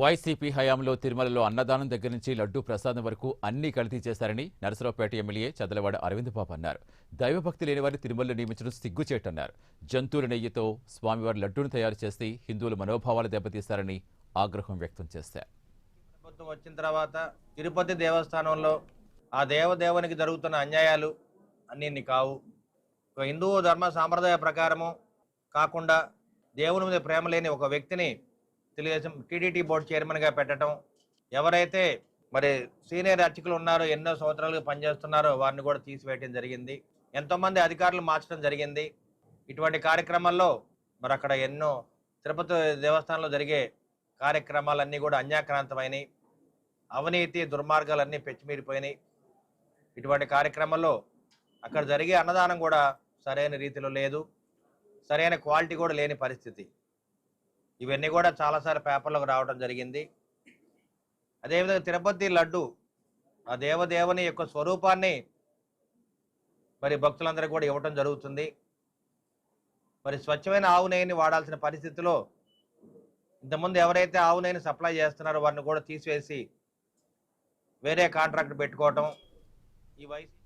YCP హయాంలో తిరుమలలో అన్నదానం దగ్గర నుంచి లడ్డూ ప్రసాదం వరకు అన్ని కల్తీ చేశారని నరసరావుపేట ఎమ్మెల్యే చదలవాడ అరవింద్ బాబు అన్నారు. దైవభక్తి లేని వారిని తిరుమలలో నియమించడం సిగ్గుచేటన్నారు. జంతువుల నెయ్యితో స్వామివారి లడ్డూను తయారు చేసి హిందువుల మనోభావాలు దెబ్బతీశారని ఆగ్రహం వ్యక్తం చేశారు. ప్రభుత్వం వచ్చిన తర్వాత తిరుపతి దేవస్థానంలో ఆ దేవదేవునికి జరుగుతున్న అన్యాయాలు అన్నీ కావు. ఒక హిందూ ధర్మ సాంప్రదాయ ప్రకారము కాకుండా దేవుని మీద ప్రేమ లేని ఒక వ్యక్తిని తెలుగుదేశం టీడీటీ బోర్డు చైర్మన్గా పెట్టడం ఎవరైతే మరి సీనియర్ అర్చకులు ఉన్నారో ఎన్నో సంవత్సరాలుగా పనిచేస్తున్నారో వారిని కూడా తీసివేయడం జరిగింది. ఎంతోమంది అధికారులు మార్చడం జరిగింది. ఇటువంటి కార్యక్రమాల్లో మరి అక్కడ ఎన్నో తిరుపతి దేవస్థానంలో జరిగే కార్యక్రమాలన్నీ కూడా అన్యాక్రాంతమైనవి అవినీతి దుర్మార్గాలన్నీ పెచ్చిమీరిపోయినాయి. ఇటువంటి కార్యక్రమాల్లో అక్కడ జరిగే అన్నదానం కూడా సరైన రీతిలో లేదు. సరైన క్వాలిటీ కూడా లేని పరిస్థితి. ఇవన్నీ కూడా చాలాసార్లు పేపర్లకు రావడం జరిగింది. అదేవిధంగా తిరుపతి లడ్డు ఆ దేవదేవుని యొక్క స్వరూపాన్ని మరి భక్తులందరికీ కూడా ఇవ్వటం జరుగుతుంది. మరి స్వచ్ఛమైన ఆవు నెయ్యిని వాడాల్సిన పరిస్థితిలో ఇంతకుముందు ఎవరైతే ఆవు నెయ్యిని సప్లై చేస్తున్నారో వారిని కూడా తీసివేసి వేరే కాంట్రాక్ట్ పెట్టుకోవటం ఈ వయసు